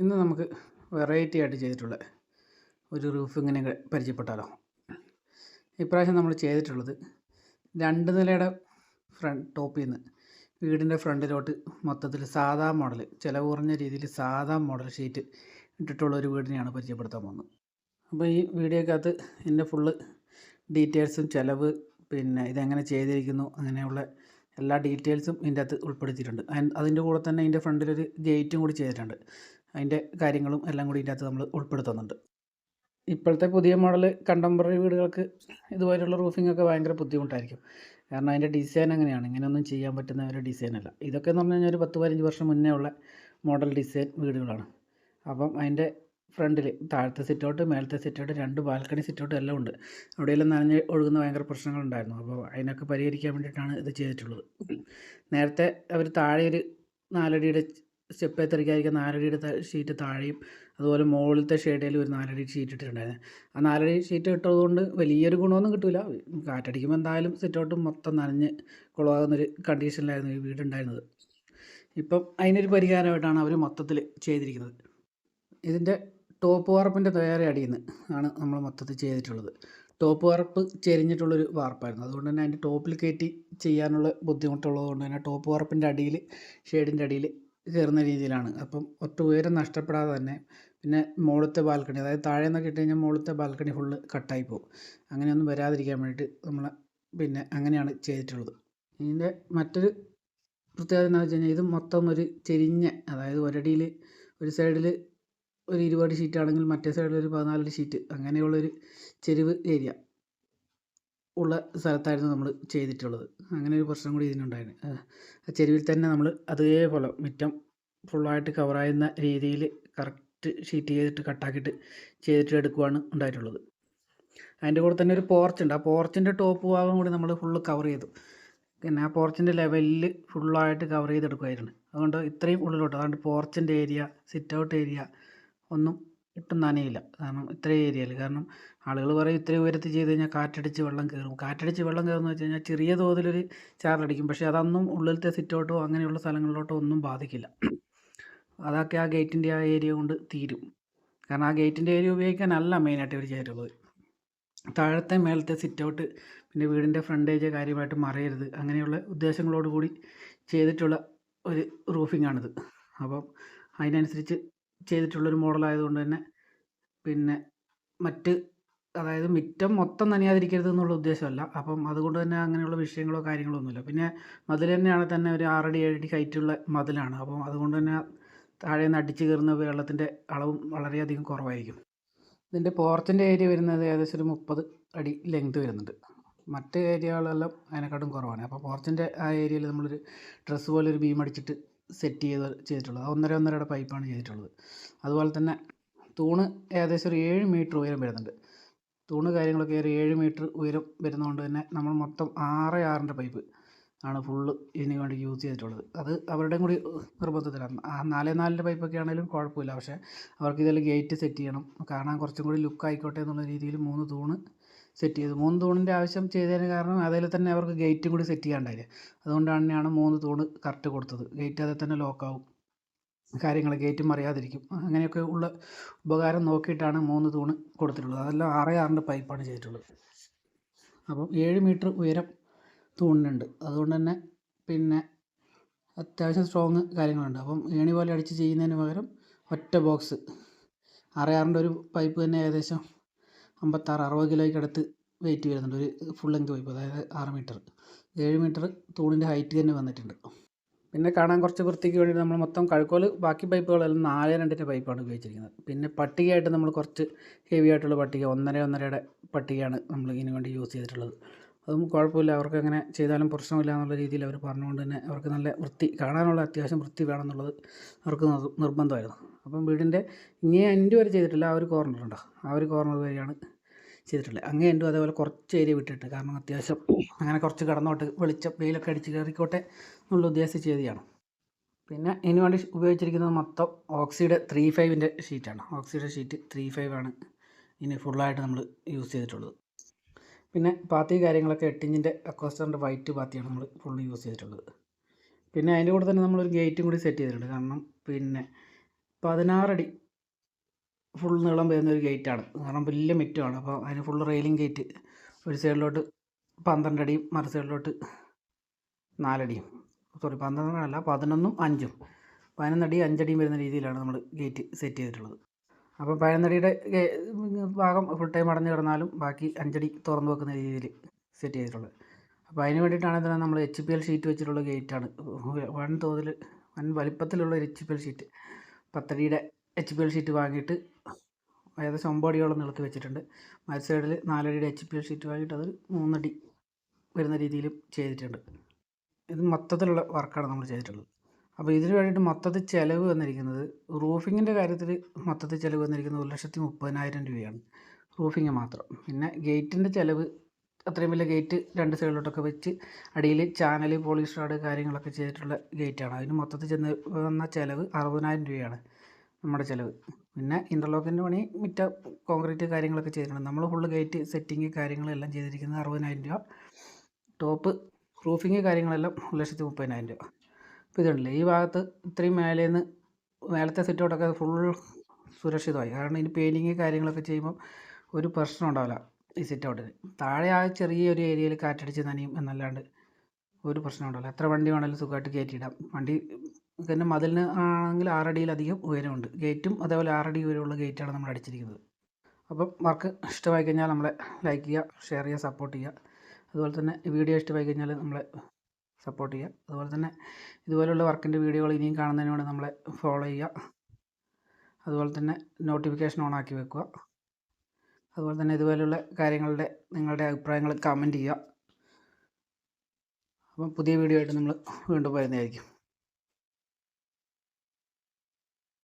ഇന്ന് നമുക്ക് വെറൈറ്റി ആയിട്ട് ചെയ്തിട്ടുള്ള ഒരു റൂഫ് ഇങ്ങനെ പരിചയപ്പെട്ടാലോ? ഇപ്രാവശ്യം നമ്മൾ ചെയ്തിട്ടുള്ളത് രണ്ട് നിലയുടെ ഫ്രണ്ട് ടോപ്പിൽ നിന്ന് വീടിന്റെ ഫ്രണ്ടിലോട്ട് മൊത്തത്തിൽ സാധാ മോഡൽ ചിലവ് കുറഞ്ഞ രീതിയിൽ സാധാ മോഡൽ ഷീറ്റ് ഇട്ടിട്ടുള്ള ഒരു വീടിനെയാണ് പരിചയപ്പെടുത്താൻ പോകുന്നത്. അപ്പോൾ ഈ വീഡിയോക്കകത്ത് എന്റെ ഫുള്ള് ഡീറ്റെയിൽസും ചിലവ് പിന്നെ ഇതെങ്ങനെ ചെയ്തിരിക്കുന്നു അങ്ങനെയുള്ള എല്ലാ ഡീറ്റെയിൽസും ഇതിന്റെ അകത്ത് ഉൾപ്പെടുത്തിയിട്ടുണ്ട്. അതിന്റെ കൂടെ തന്നെ ഇതിന്റെ ഫ്രണ്ടിലൊരു ഗേറ്റും കൂടി ചെയ്തിട്ടുണ്ട്. അതിന്റെ കാര്യങ്ങളും എല്ലാം കൂടി ഇതിനകത്ത് നമ്മൾ ഉൾപ്പെടുത്തുന്നുണ്ട്. ഇപ്പോഴത്തെ പുതിയ മോഡൽ കണ്ടംപററി വീടുകൾക്ക് ഇതുപോലെയുള്ള റൂഫിംഗ് ഒക്കെ ഭയങ്കര ബുദ്ധിമുട്ടായിരിക്കും. കാരണം അതിന്റെ ഡിസൈൻ അങ്ങനെയാണ്. ഇങ്ങനെയൊന്നും ചെയ്യാൻ പറ്റുന്ന ഒരു ഡിസൈൻ അല്ല. ഇതൊക്കെ എന്ന് പറഞ്ഞു കഴിഞ്ഞാൽ ഒരു പത്ത് പതിനഞ്ച് വർഷം മുന്നേ ഉള്ള മോഡൽ ഡിസൈൻ വീടുകളാണ്. അപ്പം അതിന്റെ ഫ്രണ്ടിൽ താഴത്തെ സിറ്റൗട്ട് മേലത്തെ സിറ്റൗട്ട് രണ്ട് ബാൽക്കണി സിറ്റൗട്ട് എല്ലാം ഉണ്ട്. അവിടെയെല്ലാം നനഞ്ഞ് ഒഴുകുന്ന ഭയങ്കര പ്രശ്നങ്ങളുണ്ടായിരുന്നു. അപ്പോൾ അതിനൊക്കെ പരിഹരിക്കാൻ വേണ്ടിയിട്ടാണ് ഇത് ചെയ്തിട്ടുള്ളത്. നേരത്തെ അവർ താഴെ ഒരു നാലടിയുടെ സ്റ്റെപ്പ് എത്തിരിക്കാതിരിക്കാൻ നാലടിയുടെ ഷീറ്റ് താഴെയും അതുപോലെ മുകളിലത്തെ ഷെയ്ഡിൽ ഒരു നാലടി ഷീറ്റ് ഇട്ടിട്ടുണ്ടായിരുന്നു. ആ നാലടി ഷീറ്റ് ഇട്ടതുകൊണ്ട് വലിയൊരു ഗുണമൊന്നും കിട്ടില്ല കാറ്റടിക്കുമ്പോൾ എന്തായാലും സിറ്റൗട്ട് മൊത്തം നനഞ്ഞ് കുളമാകുന്നൊരു കണ്ടീഷനിലായിരുന്നു ഈ വീടുണ്ടായിരുന്നത്. ഇപ്പം അതിനൊരു പരിഹാരമായിട്ടാണ് അവർ മൊത്തത്തിൽ ചെയ്തിരിക്കുന്നത്. ഇതിന്റെ ടോപ്പ് വാർപ്പിന്റെ തയ്യാറി അടിയിൽ ആണ് നമ്മൾ മൊത്തത്തിൽ ചെയ്തിട്ടുള്ളത്. ടോപ്പ് വാർപ്പ് ചെരിഞ്ഞിട്ടുള്ളൊരു വാർപ്പായിരുന്നു. അതുകൊണ്ട് തന്നെ അതിന്റെ ടോപ്പിൽ കയറ്റി ചെയ്യാനുള്ള ബുദ്ധിമുട്ടുള്ളത് കൊണ്ട് തന്നെ ടോപ്പ് വാർപ്പിന്റെ അടിയിൽ ഷെയ്ഡിന്റെ അടിയിൽ കയറുന്ന രീതിയിലാണ്. അപ്പം ഒറ്റ ഉയരം നഷ്ടപ്പെടാതെ തന്നെ പിന്നെ മുകളിലത്തെ ബാൽക്കണി അതായത് താഴെ നിന്നൊക്കെ ഇട്ട് കഴിഞ്ഞാൽ മുകളിലത്തെ ബാൽക്കണി ഫുള്ള് കട്ടായി പോകും. അങ്ങനെയൊന്നും വരാതിരിക്കാൻ വേണ്ടിയിട്ട് നമ്മൾ പിന്നെ അങ്ങനെയാണ് ചെയ്തിട്ടുള്ളത്. ഇതിന്റെ മറ്റൊരു പ്രത്യേകത എന്താണെന്ന് വെച്ച് കഴിഞ്ഞാൽ ഇത് മൊത്തം ഒരു ചെരിഞ്ഞ അതായത് ഒരടിയിൽ ഒരു സൈഡിൽ ഒരു ഇരുപത് ഷീറ്റ് ആണെങ്കിൽ മറ്റേ സൈഡിൽ ഒരു പതിനാല് ഷീറ്റ് അങ്ങനെയുള്ളൊരു ചെരിവ് ഏരിയ ഉള്ള സ്ഥലത്തായിരുന്നു നമ്മൾ ചെയ്തിട്ടുള്ളത്. അങ്ങനെ ഒരു പ്രശ്നം കൂടി ഇതിനുണ്ടായിരുന്നു ആ ചെരുവിൽ തന്നെ നമ്മൾ അതേപോലെ മുറ്റം ഫുള്ളായിട്ട് കവറായുന്ന രീതിയിൽ കറക്റ്റ് ഷീറ്റ് ചെയ്തിട്ട് കട്ടാക്കിയിട്ട് ചെയ്തിട്ട് എടുക്കുവാണ് ഉണ്ടായിട്ടുള്ളത്. അതിന്റെ കൂടെ തന്നെ ഒരു പോർച്ച് ഉണ്ട്. ആ പോർച്ചിന്റെ ടോപ്പ് ഭാഗം കൂടി നമ്മൾ ഫുള്ള് കവർ ചെയ്തു. പിന്നെ ആ പോർച്ചിന്റെ ലെവലിൽ ഫുള്ളായിട്ട് കവർ ചെയ്തെടുക്കുമായിരുന്നു അതുകൊണ്ട് ഇത്രയും ഉള്ളിലോട്ട് അതുകൊണ്ട് പോർച്ചിന്റെ ഏരിയ സിറ്റ് ഔട്ട് ഏരിയ ഒന്നും ഒട്ടും നനയില്ല കാരണം ഇത്രയും ഏരിയയിൽ. കാരണം ആളുകൾ പറയും ഇത്രയും ഉയരത്തിൽ ചെയ്ത് കഴിഞ്ഞാൽ കാറ്റടിച്ച് വെള്ളം കയറും. കാറ്റടിച്ച് വെള്ളം കയറുമെന്ന് വെച്ച് കഴിഞ്ഞാൽ ചെറിയ തോതിലൊരു ചാറടിക്കും പക്ഷേ അതൊന്നും ഉള്ളിലത്തെ സിറ്റോട്ടോ അങ്ങനെയുള്ള സ്ഥലങ്ങളിലോട്ടോ ഒന്നും ബാധിക്കില്ല. അതൊക്കെ ആ ഗേറ്റിന്റെ ആ ഏരിയ കൊണ്ട് തീരും. കാരണം ആ ഗേറ്റിന്റെ ഏരിയ ഉപയോഗിക്കാനല്ല മെയിനായിട്ട് ഇവർ ചെയ്തിട്ടുള്ളത്. താഴത്തെ മേലത്തെ സിറ്റൗട്ട് പിന്നെ വീടിന്റെ ഫ്രണ്ടേജ് കാര്യമായിട്ട് മറയരുത്. അങ്ങനെയുള്ള ഉദ്ദേശങ്ങളോട് കൂടി ചെയ്തിട്ടുള്ള ഒരു റൂഫിംഗ് ആണിത് അപ്പം അതിനനുസരിച്ച് ചെയ്തിട്ടുള്ളൊരു മോഡലായതുകൊണ്ട് തന്നെ പിന്നെ മറ്റ് അതായത് മുറ്റം മൊത്തം നനയാതിരിക്കരുത് എന്നുള്ള ഉദ്ദേശമല്ല. അപ്പം അതുകൊണ്ട് തന്നെ അങ്ങനെയുള്ള വിഷയങ്ങളോ കാര്യങ്ങളോ ഒന്നുമില്ല. പിന്നെ മതിൽ തന്നെയാണ് തന്നെ ഒരു ആറടി ഏഴടി ഹൈറ്റുള്ള മതിലാണ്. അപ്പം അതുകൊണ്ട് തന്നെ താഴെ നിന്ന് അടിച്ച് കയറുന്ന വെള്ളത്തിന്റെ അളവും വളരെയധികം കുറവായിരിക്കും. ഇതിന്റെ പോർച്ചിന്റെ ഏരിയ വരുന്നത് ഏകദേശം ഒരു മുപ്പത് അടി ലെങ്ത് വരുന്നുണ്ട്. മറ്റ് ഏരിയകളെല്ലാം അതിനെക്കാട്ടും കുറവാണ്. അപ്പോൾ പോർച്ചിന്റെ ആ ഏരിയയിൽ നമ്മളൊരു ഡ്രസ്സ് പോലെ ഒരു ബീം അടിച്ചിട്ട് സെറ്റ് ചെയ്ത് ചെയ്തിട്ടുള്ളത്. ഒന്നര ഒന്നരയുടെ പൈപ്പാണ് ചെയ്തിട്ടുള്ളത്. അതുപോലെ തന്നെ തൂണ് ഏകദേശം ഒരു ഏഴ് മീറ്റർ ഉയരം വരുന്നുണ്ട്. തൂണ് കാര്യങ്ങളൊക്കെ ഒരു ഏഴ് മീറ്റർ ഉയരം വരുന്നതുകൊണ്ട് തന്നെ നമ്മൾ മൊത്തം ആറ് ആറിന്റെ പൈപ്പ് ആണ് ഫുള്ള് ഇതിന് വേണ്ടി യൂസ് ചെയ്തിട്ടുള്ളത്. അത് അവരുടെയും കൂടി നിർബന്ധത്തിലാണ്. ആ നാല് നാലിന്റെ പൈപ്പൊക്കെ ആണെങ്കിലും കുഴപ്പമില്ല. പക്ഷേ അവർക്ക് ഇതിൽ ഗേറ്റ് സെറ്റ് ചെയ്യണം. കാണാൻ കുറച്ചും കൂടി ലുക്ക് ആയിക്കോട്ടെ എന്നുള്ള രീതിയിൽ മൂന്ന് തൂണ് സെറ്റ് ചെയ്തു. മൂന്ന് തൂണിന്റെ ആവശ്യം ചെയ്തതിന് കാരണം അതിൽ തന്നെ അവർക്ക് ഗേറ്റും കൂടി സെറ്റ് ചെയ്യാണ്ടായില്ല അതുകൊണ്ട് തന്നെയാണ് മൂന്ന് തൂണ് കറക്റ്റ് കൊടുത്തത്. ഗേറ്റ് അതിൽ തന്നെ ലോക്കാവും കാര്യങ്ങൾ ഗേറ്റും അറിയാതിരിക്കും. അങ്ങനെയൊക്കെ ഉള്ള ഉപകാരം നോക്കിയിട്ടാണ് മൂന്ന് തൂണ് കൊടുത്തിട്ടുള്ളത്. അതെല്ലാം ആറേ ആറിന്റെ പൈപ്പാണ് ചെയ്തിട്ടുള്ളത്. അപ്പം ഏഴ് മീറ്റർ ഉയരം തൂണിനുണ്ട്. അതുകൊണ്ട് തന്നെ പിന്നെ അത്യാവശ്യം സ്ട്രോങ് കാര്യങ്ങളുണ്ട്. അപ്പം ഏണി പോലെ അടിച്ച് ചെയ്യുന്നതിന് പകരം ഒറ്റ ബോക്സ് ആറേ ആറിന്റെ ഒരു പൈപ്പ് തന്നെ ഏകദേശം അമ്പത്താറ് അറുപത് കിലോയ്ക്ക് അടുത്ത് വെയിറ്റ് വരുന്നുണ്ട്. ഒരു ഫുൾ ലെങ്ത് പൈപ്പ് അതായത് ആറ് മീറ്റർ ഏഴ് മീറ്റർ തൂണിന്റെ ഹൈറ്റ് തന്നെ വന്നിട്ടുണ്ട്. പിന്നെ കാണാൻ കുറച്ച് വൃത്തിക്ക് വേണ്ടി നമ്മൾ മൊത്തം കഴുക്കോൽ ബാക്കി പൈപ്പുകളെല്ലാം നാല് രണ്ടിന്റെ പൈപ്പാണ് ഉപയോഗിച്ചിരിക്കുന്നത്. പിന്നെ പട്ടികയായിട്ട് നമ്മൾ കുറച്ച് ഹെവി ആയിട്ടുള്ള പട്ടിക ഒന്നര ഒന്നരയുടെ പട്ടികയാണ് നമ്മൾ ഇതിനു വേണ്ടി യൂസ് ചെയ്തിട്ടുള്ളത്. അതും കുഴപ്പമില്ല. അവർക്ക് അങ്ങനെ ചെയ്താലും പ്രശ്നമില്ല എന്നുള്ള രീതിയിൽ അവർ പറഞ്ഞുകൊണ്ട് തന്നെ അവർക്ക് നല്ല വൃത്തി കാണാനുള്ള അത്യാവശ്യം വൃത്തി വേണമെന്നുള്ളത് അവർക്ക് നിർബന്ധമായിരുന്നു. അപ്പം വീടിന്റെ ഇനി എന്റെ വരെ ചെയ്തിട്ടില്ല. ആ ഒരു കോർണർ ഉണ്ടോ ആ ഒരു കോർണർ വരെയാണ് ചെയ്തിട്ടുള്ളത് അങ്ങേ എന്റെ അതേപോലെ കുറച്ച് ഏരിയ വിട്ടിട്ട് കാരണം അത്യാവശ്യം അങ്ങനെ കുറച്ച് കടന്നോട്ട് വെളിച്ചം വെയിലൊക്കെ അടിച്ച് കയറിക്കോട്ടെ എന്നുള്ള ഉദ്ദേശിച്ച് ചെയ്തതാണ് പിന്നെ ഇതിന് വേണ്ടി ഉപയോഗിച്ചിരിക്കുന്നത് മൊത്തം ഓക്സിയുടെ ത്രീ ഫൈവിന്റെ ഷീറ്റാണ്. ഓക്സിയുടെ ഷീറ്റ് ത്രീ ഫൈവ് ആണ് ഇനി ഫുള്ളായിട്ട് നമ്മൾ യൂസ് ചെയ്തിട്ടുള്ളത്. പിന്നെ പാത്തി കാര്യങ്ങളൊക്കെ എട്ടിഞ്ചിന്റെ അക്കോസ്റ്ററിന്റെ വൈറ്റ് പാത്തിയാണ് നമ്മൾ ഫുള്ള് യൂസ് ചെയ്തിട്ടുള്ളത്. പിന്നെ അതിന്റെ കൂടെ തന്നെ നമ്മളൊരു ഗേറ്റും കൂടി സെറ്റ് ചെയ്തിട്ടുണ്ട്. കാരണം പിന്നെ പതിനാറടി ഫുൾ നീളം വരുന്ന ഒരു ഗേറ്റാണ്. കാരണം വലിയ മിറ്റമാണ്. അപ്പോൾ അതിന് ഫുൾ റെയിലിംഗ് ഗേറ്റ്. ഒരു സൈഡിലോട്ട് പന്ത്രണ്ട് അടിയും മറു സൈഡിലോട്ട് നാലടിയും. സോറി പന്ത്രണ്ടല്ല പതിനൊന്നും അഞ്ചും. പതിനൊന്നടി അഞ്ചടിയും വരുന്ന രീതിയിലാണ് നമ്മൾ ഗേറ്റ് സെറ്റ് ചെയ്തിട്ടുള്ളത്. അപ്പോൾ പതിനൊന്നടിയുടെ ഭാഗം ഫുൾ ടൈം അടഞ്ഞു കിടന്നാലും ബാക്കി അഞ്ചടി തുറന്നു വെക്കുന്ന രീതിയിൽ സെറ്റ് ചെയ്തിട്ടുള്ളത്. അപ്പോൾ അതിന് വേണ്ടിയിട്ടാണ് ഇതിനെ നമ്മൾ എച്ച് പി എൽ ഷീറ്റ് വെച്ചിട്ടുള്ള ഗേറ്റാണ്. വൻ തോതിൽ വൻ വലിപ്പത്തിലുള്ള ഒരു എച്ച് പി എൽ ഷീറ്റ്. പത്തടിയുടെ എച്ച് പി എൽ ഷീറ്റ് വാങ്ങിയിട്ട് ഏകദേശം ഒമ്പടിയോളം നിലത്ത് വെച്ചിട്ടുണ്ട്. മറ്റ് സൈഡിൽ നാലടിയുടെ എച്ച് പി എൽ ഷീറ്റ് വാങ്ങിയിട്ട് അത് മൂന്നടി വരുന്ന രീതിയിൽ ചെയ്തിട്ടുണ്ട്. ഇത് മൊത്തത്തിലുള്ള വർക്കാണ് നമ്മൾ ചെയ്തിട്ടുള്ളത്. അപ്പോൾ ഇതിന് വേണ്ടിയിട്ട് മൊത്തത്തിൽ ചിലവ് വന്നിരിക്കുന്നത് റൂഫിങ്ങിന്റെ കാര്യത്തിൽ മൊത്തത്തിൽ ചിലവ് വന്നിരിക്കുന്നത് ഒരു ലക്ഷത്തി മുപ്പതിനായിരം രൂപയാണ്. റൂഫിങ് മാത്രം. പിന്നെ ഗേറ്റിന്റെ ചിലവ് അത്രയും വലിയ ഗേറ്റ് രണ്ട് സൈഡിലോട്ടൊക്കെ വെച്ച് അടിയിൽ ചാനൽ പോളിഷ് റാഡ് കാര്യങ്ങളൊക്കെ ചെയ്തിട്ടുള്ള ഗേറ്റാണ് അതിന് മൊത്തത്തിൽ ചെന്ന് വന്ന ചിലവ് അറുപതിനായിരം രൂപയാണ്. നമ്മുടെ ചിലവ്. പിന്നെ ഇന്റർലോക്കിന്റെ പണി മിറ്റ കോൺക്രീറ്റ് കാര്യങ്ങളൊക്കെ ചെയ്തിട്ടുണ്ട്. നമ്മൾ ഫുള്ള് ഗേറ്റ് സെറ്റിങ് കാര്യങ്ങളെല്ലാം ചെയ്തിരിക്കുന്നത് അറുപതിനായിരം രൂപ. ടോപ്പ് റൂഫിങ് കാര്യങ്ങളെല്ലാം ഒരു ലക്ഷത്തി മുപ്പതിനായിരം രൂപ. അപ്പോൾ ഇതുണ്ടല്ലേ ഈ ഭാഗത്ത് ഇത്രയും മേലേന്ന് മേലത്തെ സെറ്റോട്ടൊക്കെ ഫുൾ സുരക്ഷിതമായി. കാരണം ഇനി പെയിന്റിങ് കാര്യങ്ങളൊക്കെ ചെയ്യുമ്പോൾ ഒരു പ്രശ്നം ഉണ്ടാവില്ല ഈ സിറ്റൗട്ടിന് താഴെ ആ ചെറിയൊരു ഏരിയയിൽ കാറ്റടിച്ച് നനയും എന്നല്ലാണ്ട് ഒരു പ്രശ്നം ഉണ്ടാവില്ല. എത്ര വണ്ടി വേണമെങ്കിലും സുഖമായിട്ട് കയറ്റിയിടാം വണ്ടി പിന്നെ മതിലിന് ആണെങ്കിൽ ആറടിയിലധികം ഉയരമുണ്ട്. ഗേറ്റും അതേപോലെ ആറടി ഉയരമുള്ള ഗേറ്റാണ് നമ്മൾ അടിച്ചിരിക്കുന്നത്. അപ്പം വർക്ക് ഇഷ്ടമായി കഴിഞ്ഞാൽ നമ്മളെ ലൈക്ക് ചെയ്യുക ഷെയർ ചെയ്യുക സപ്പോർട്ട് ചെയ്യുക. അതുപോലെ തന്നെ വീഡിയോ ഇഷ്ടമായി കഴിഞ്ഞാൽ നമ്മളെ സപ്പോർട്ട് ചെയ്യുക. അതുപോലെ തന്നെ ഇതുപോലുള്ള വർക്കിന്റെ വീഡിയോകൾ ഇനിയും കാണുന്നതിന് വേണ്ടി നമ്മളെ ഫോളോ ചെയ്യുക. അതുപോലെ തന്നെ നോട്ടിഫിക്കേഷൻ ഓൺ ആക്കി വെക്കുക. അതുപോലെ തന്നെ ഇതുപോലുള്ള കാര്യങ്ങളുടെ നിങ്ങളുടെ അഭിപ്രായങ്ങൾ കമന്റ് ചെയ്യുക. അപ്പം പുതിയ വീഡിയോ ആയിട്ട് നമ്മൾ വീണ്ടും വരുന്നതായിരിക്കും.